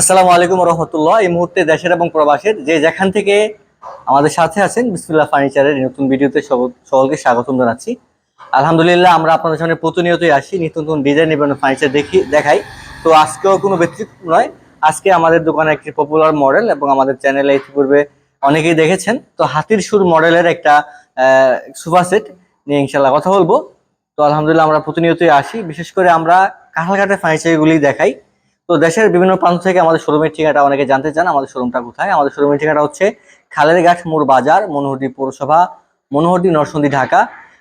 আসসালামু আলাইকুম রহমতুল্লাহ। এই মুহূর্তে দেশের এবং প্রবাসের যে যেখান থেকে আমাদের সাথে আছেন বিসমুল্লাহ ফার্নিচারের নতুন ভিডিওতে সকলকে স্বাগতম জানাচ্ছি। আলহামদুলিল্লাহ আমরা আপনাদের সামনে প্রতিনিয়তই আসি, নিত্য নতুন ডিজাইন এবং ফার্নিচার দেখি দেখাই। তো আজকেও কোনো ব্যতিক্রম নয়। আজকে আমাদের দোকানে একটি পপুলার মডেল এবং আমাদের চ্যানেলে ইতিপূর্বে অনেকেই দেখেছেন। তো হাতির সুর মডেলের একটা সুপার সেট নিয়ে ইনশাল্লাহ কথা বলব। তো আলহামদুলিল্লাহ আমরা প্রতিনিয়তই আসি। বিশেষ করে আমরা কাঁঠালঘাটের ফার্নিচারগুলি দেখাই। তো দেশের বিভিন্ন প্রান্ত থেকে আমাদের শোরুমের ঠিকানা অনেকে জানতে চান, আমাদের শোরুমটা কোথায়? আমাদের শোরুমের ঠিকানা হচ্ছে খালেরঘাট মোড় বাজার, মনোহরদী পৌরসভা, মনোহরদী নরসন্দী ঢাকা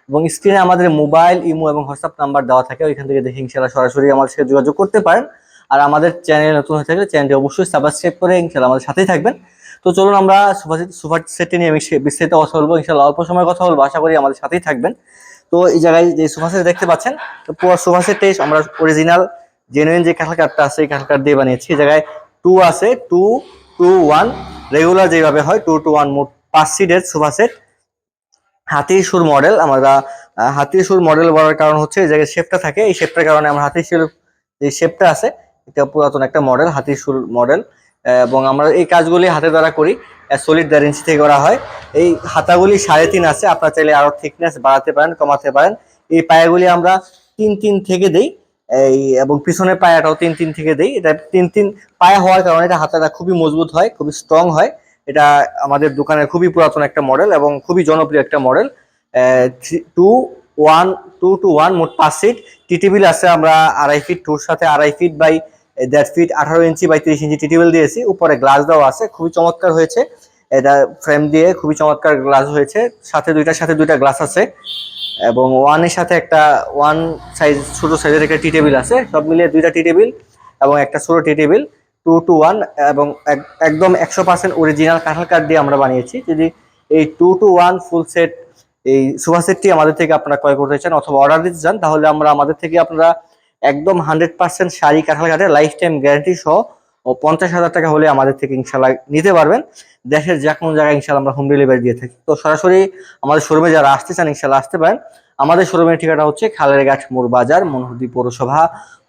এবং স্ক্রিনে আমাদের মোবাইল ইমো এবং হোয়াটসঅ্যাপ নাম্বার দেওয়া থাকে, ওইখান থেকে দেখে ইনশাল্লাহ সরাসরি আমাদের সাথে যোগাযোগ করতে পারেন। আর আমাদের চ্যানেল নতুন হয়ে থাকলে চ্যানেলটি অবশ্যই সাবস্ক্রাইব করে ইনশাল্লাহ আমাদের সাথেই থাকবেন। তো চলুন আমরা সুপার সুপার সেটটি নিয়ে বিস্তারিত কথা বলব ইনশাল্লাহ অল্প সময় কথা বলব, আশা করি আমাদের সাথেই থাকবেন। তো এই জায়গায় যে সোফা সেট দেখতে পাচ্ছেন, তো পুরো সোফা সেটটাই আমরা অরিজিনাল জেনুইন যে কাঁঠাল কাঠটা আছে, এই কাঁঠাল কাঠ দিয়ে বানিয়েছি। জায়গায় টু আছে টু টু ওয়ান রেগুলার যেভাবে হয় টু টু ওয়ান মোট পাঁচ সিটের সোফা সেট হাতির সুর মডেল আমরা হাতির সুর মডেল বলার কারণ হচ্ছে, এই জায়গায় শেপটা থাকে। এই শেপটার কারণে আমরা হাতির সুর, যে শেপটা আছে, এটা পুরাতন একটা মডেল হাতির সুর মডেল এবং আমরা এই কাজগুলি হাতে দ্বারা করি সলিড দেড় ইঞ্চি থেকে করা হয়। এই হাতাগুলি সাড়ে তিন আছে, আপনারা চাইলে আরও থিকনেস বাড়াতে পারেন, কমাতে পারেন। এই পায়াগুলি আমরা তিন তিন থেকে দেই। এই, এবং পিছনের পায়াটাও তিন তিন থেকে দেই। এটা তিন তিন পায়া হওয়ার কারণে এটা হাতাটা খুবই মজবুত হয়, খুবই স্ট্রং হয়। এটা আমাদের দোকানের খুবই পুরাতন একটা মডেল এবং খুবই জনপ্রিয় একটা model two, one, two two one, মোট পাঁচ সিট টি টেবিল আছে আমরা আড়াই ফিট টুর সাথে আড়াই ফিট বাই দেড় ফিট আঠারো ইঞ্চি বাই তিরিশ ইঞ্চি টি টেবিল দিয়েছি। উপরে গ্লাস দেওয়া আছে, খুবই চমৎকার হয়েছে। এটা ফ্রেম দিয়ে খুবই চমৎকার গ্লাস হয়েছে। সাথে দুইটার সাথে দুইটা গ্লাস আছে। এবং ওয়ানের সাথে একটা ওয়ান সাইজ ছোট সাইজের একটা টি টেবিল আছে। সব মিলিয়ে দুইটা টি টেবিল এবং একটা ছোট tea table two two one এবং এক- একদম একশো পার্সেন্ট অরিজিনাল কাঁঠাল কাঠ দিয়ে আমরা বানিয়েছি। যদি এই two two one full set এই সোফা সেটটি আমাদের থেকে আপনারা ক্রয় করতে চান অথবা অর্ডার দিতে চান, তাহলে আমরা আমাদের থেকে আপনারা একদম হান্ড্রেড পার্সেন্ট শাড়ি কাঁঠাল কাঠের লাইফ টাইম গ্যারান্টি সহ ও পঞ্চাশ হাজার টাকা হলে আমাদের থেকে ইনশাল্লাহ নিতে পারবেন। দেশের যে কোনো জায়গায় ইনশাল্লাহ আমরা হোম ডেলিভারি দিয়ে থাকি। তো সরাসরি আমাদের শোরুমে যারা আসতে চান, ইনশাল্লাহ আসতে পারেন। আমাদের শোরুমের ঠিকানা হচ্ছে খালেরঘাট মোড় বাজার, মনোহরদী পৌরসভা,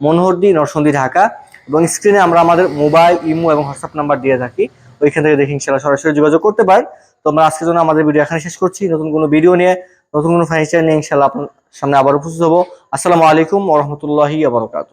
মনোহরদী নরসন্দী ঢাকা। এবং স্ক্রিনে আমরা আমাদের মোবাইল ইমো এবং হোয়াটসঅ্যাপ নাম্বার দিয়ে থাকি। ওইখান থেকে দেখে ইনশাল্লাহ সরাসরি যোগাযোগ করতে পারেন। তো আমরা আজকের জন্য আমাদের ভিডিও এখানে শেষ করছি। নতুন কোনো ভিডিও নিয়ে, নতুন কোনো ফার্নিচার নিয়ে ইনশাল্লাহ আপনার সামনে আবার উপস্থিত হব। আসসালামু আলাইকুম ওরহমতুল্লাহি আবরকাত